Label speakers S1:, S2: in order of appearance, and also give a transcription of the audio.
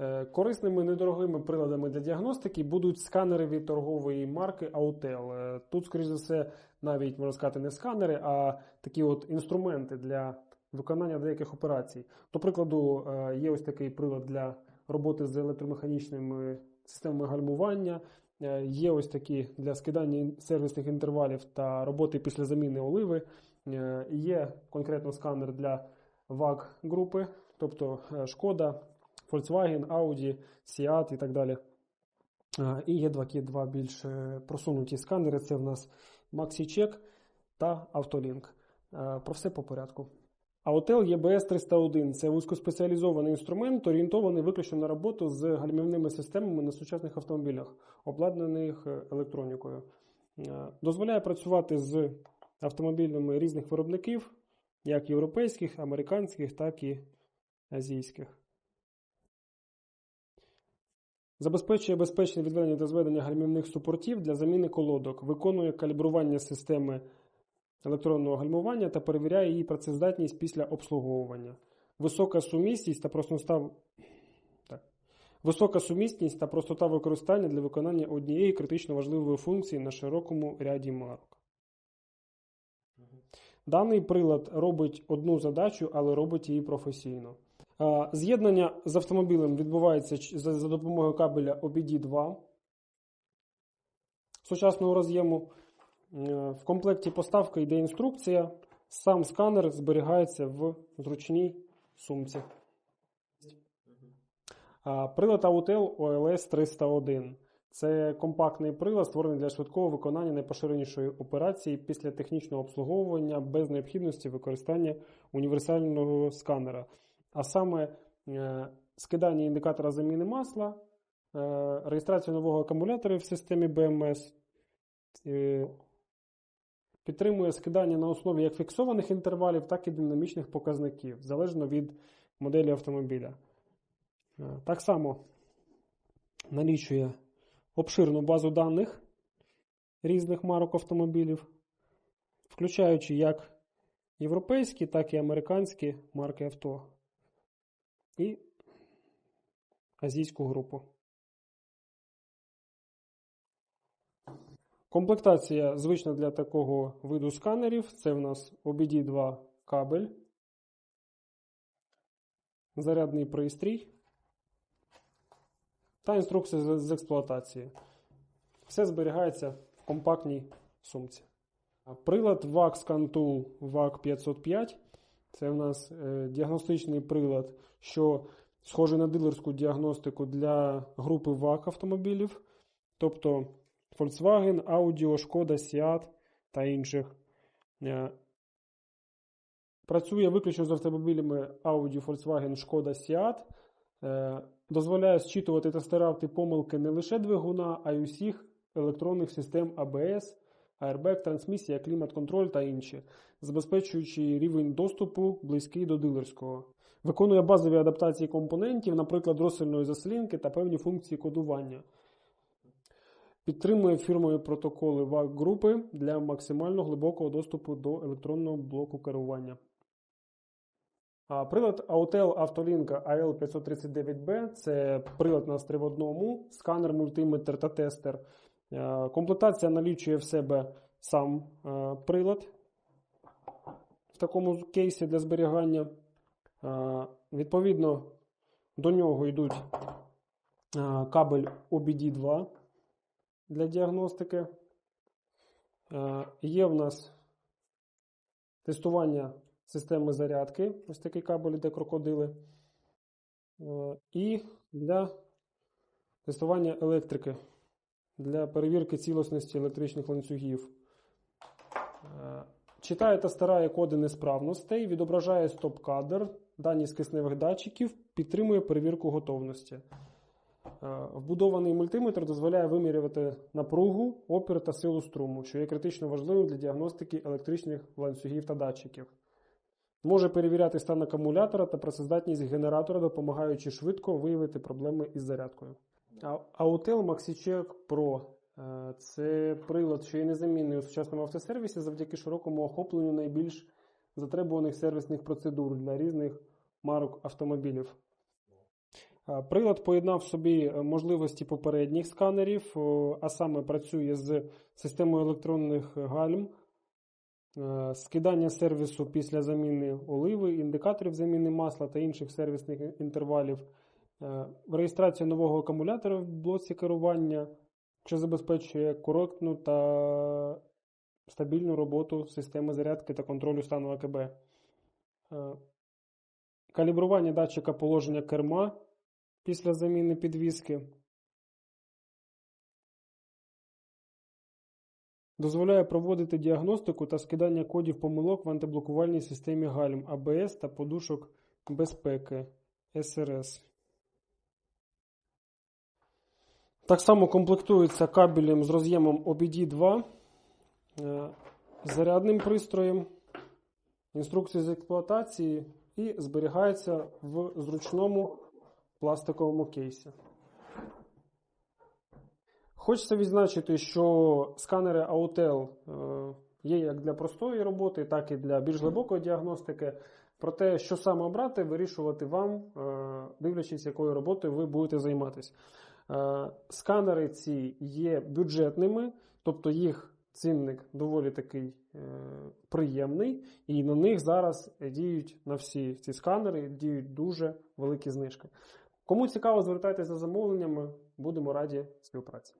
S1: Е, Корисними недорогими приладами для діагностики будуть сканери від торгової марки Autel. Е, Тут, скоріш за все, навіть можна сказати, не сканери, а такі от інструменти для виконання деяких операцій. До прикладу, е, є ось такий прилад для роботи з електромеханічними системами гальмування. Є ось такі для скидання сервісних інтервалів та роботи після заміни оливи. Є конкретно сканер для ВАГ групи, тобто Шкода, Volkswagen, Audi, Seat і так далі. І є два, два більш е, просунуті сканери. Це в нас MaxiCheck та Autolink. Про все по порядку. Autel EBS 301 це вузькоспеціалізований інструмент, орієнтований виключно на роботу з гальмівними системами на сучасних автомобілях, обладнаних е, електронікою. Дозволяє працювати з автомобілями різних виробників, як європейських, американських, так і азійських. Забезпечує безпечне відведення та зведення гальмівних супортів для заміни колодок, виконує калібрування системи електронного гальмування та перевіряє її працездатність після обслуговування. Висока сумісність та простота, так. Висока сумісність та простота використання для виконання однієї критично важливої функції на широкому ряді марок. Даний прилад робить одну задачу, але робить її професійно. А, З'єднання з автомобілем відбувається за допомогою кабеля OBD2 сучасного роз'єму. Е, В комплекті поставки йде інструкція. Сам сканер зберігається в зручній сумці. Прилад Autel OLS 301. Це компактний прилад, створений для швидкого виконання найпоширенішої операції після технічного обслуговування без необхідності використання універсального сканера. А саме е, скидання індикатора заміни масла, е, реєстрація нового акумулятора в системі BMS, е, підтримує скидання на основі як фіксованих інтервалів, так і динамічних показників, залежно від моделі автомобіля. Так само налічує обширну базу даних різних марок автомобілів, включаючи як європейські, так і американські марки авто і азійську групу. Комплектація звична для такого виду сканерів. Це в нас OBD2 кабель, зарядний пристрій та інструкція з експлуатації. Все зберігається в компактній сумці. Прилад VAX Tool VAC 505 це в нас е, діагностичний прилад, що схожий на дилерську діагностику для групи VAC автомобілів, тобто Volkswagen, Audi, Шкода, Seat та інших. Е, Працює виключно з автомобілями Audi, Volkswagen, Шкода, Seat. Е, Дозволяє зчитувати та стирати помилки не лише двигуна, а й усіх електронних систем ABS, airbag, трансмісія, клімат-контроль та інші, забезпечуючи рівень доступу близький до дилерського. Виконує базові адаптації компонентів, наприклад, розсильної заслінки та певні функції кодування. Підтримує фірмові протоколи VAC групи для максимально глибокого доступу до електронного блоку керування. А Прилад Autel Автолінка AL539B це прилад на 3 в одному, сканер, мультиметр та тестер. Е, Комплектація налічує в себе сам е, прилад в такому кейсі для зберігання. Е, Відповідно, до нього йдуть кабель OBD2 для діагностики. Є в нас тестування системи зарядки, ось такий кабель іде крокодили. І для тестування електрики, для перевірки цілісності електричних ланцюгів. Е, Читає та старає коди несправностей, відображає стоп-кадр, дані з кисневих датчиків, підтримує перевірку готовності. Е, Вбудований мультиметр дозволяє вимірювати напругу, опір та силу струму, що є критично важливим для діагностики електричних ланцюгів та датчиків. Може перевіряти стан акумулятора та працездатність генератора, допомагаючи швидко виявити проблеми із зарядкою. Autel MaxiCheck Pro це прилад, що є незамінний у сучасному автосервісі завдяки широкому охопленню найбільш затребуваних сервісних процедур для різних марок автомобілів. Е, Прилад поєднав в собі е, можливості попередніх сканерів, а саме працює з системою електронних гальм, е, скидання сервісу після заміни оливи, індикаторів заміни масла та інших сервісних інтервалів, реєстрація нового акумулятора в блоці керування, що забезпечує коректну та стабільну роботу системи зарядки та контролю стану АКБ. Е, Калібрування датчика положення керма після заміни підвіски. Дозволяє проводити діагностику та скидання кодів помилок в антиблокувальній системі гальм АБС та подушок безпеки СРС. Так само комплектується кабелем з роз'ємом OBD2, е, зарядним пристроєм, інструкції з експлуатації і зберігається в зручному пластиковому кейсі. Хочеться відзначити, що сканери AUTEL е, є як для простої роботи, так і для більш глибокої діагностики. Про те, що саме обрати, вирішувати вам, е, дивлячись, якою роботою ви будете займатися. Е, Сканери ці є бюджетними, тобто їх цінник доволі такий е, приємний, і на них зараз діють на всі ці сканери, діють дуже великі знижки. Кому цікаво, звертайтеся за замовленнями, будемо раді співпраці.